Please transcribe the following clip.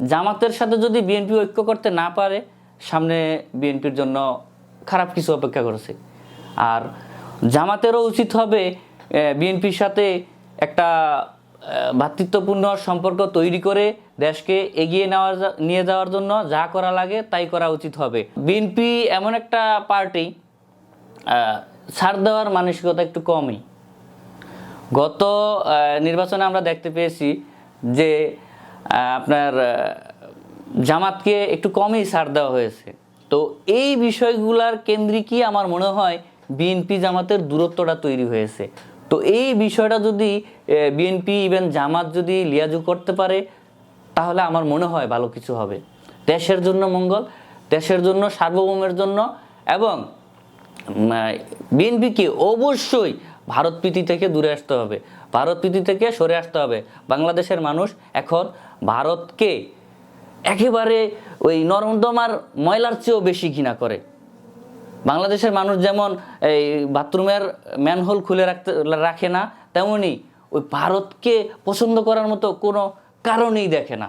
জামাতের সাথে যদি বিএনপি ঐক্য করতে না পারে সামনে বিএনপির জন্য খারাপ কিছু অপেক্ষা করেছে। আর জামাতেরও উচিত হবে বিএনপির সাথে একটা আহ, ভ্রাতৃত্বপূর্ণ সম্পর্ক তৈরি করে দেশকে এগিয়ে নেওয়া নিয়ে যাওয়ার জন্য যা করা লাগে তাই করা উচিত হবে। বিএনপি এমন একটা পার্টি ছাড় দেওয়ার মানসিকতা একটু কমই। গত নির্বাচনে আমরা দেখতে পেয়েছি যে আপনার জামাতকে একটু কমই ছাড় দেওয়া হয়েছে। তো এই বিষয়গুলার কেন্দ্রিকই আমার মনে হয় বিএনপি জামাতের দূরত্বটা তৈরি হয়েছে। তো এই বিষয়টা যদি বিএনপি ইভেন জামাত যদি লিয়াজু করতে পারে, তাহলে আমার মনে হয় ভালো কিছু হবে। দেশের জন্য মঙ্গল, দেশের জন্য সার্বভৌমের জন্য এবং বিএনপিকে অবশ্যই ভারত প্রীতি থেকে দূরে আসতে হবে। ভারত প্রীতি থেকে সরে আসতে হবে। বাংলাদেশের মানুষ এখন ভারতকে একেবারে ওই নর্মদমার ময়লার চেয়েও বেশি ঘৃণা করে। বাংলাদেশের মানুষ যেমন এই বাথরুমের ম্যানহোল খুলে রাখতে, রাখে না, তেমনি ওই ভারতকে পছন্দ করার মতো কোনো কারণেই দেখে না।